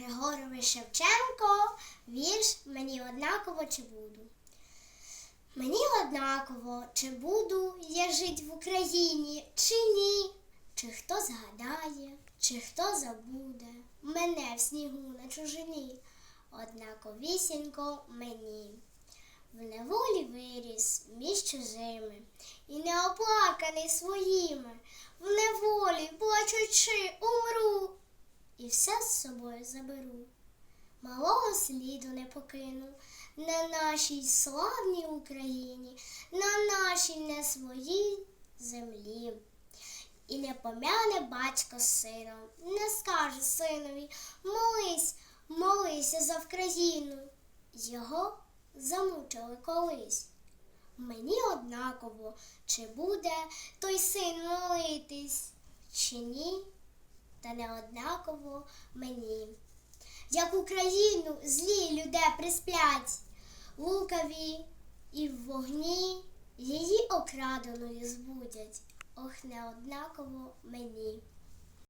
Григорович Шевченко, вірш мені однаково чи буду. Мені однаково, чи буду я жить в Україні, чи ні, чи хто згадає, чи хто забуде мене в снігу на чужині, однаковісінько мені. В неволі виріс між чужими, і не оплаканий своїми, в неволі, плачучи, умру, і все з собою заберу. Малого сліду не покину на нашій славній Україні, на нашій не своїй землі. І не пом'яне батько з сином, не скаже синові, молись, молися за Вкраїну. Його замучили колись. Мені однаково, чи буде той син молитись, чи ні, та не однаково мені. Як Україну злі люди присплять, лукаві і в вогні її окраденою збудять. Ох, не однаково мені.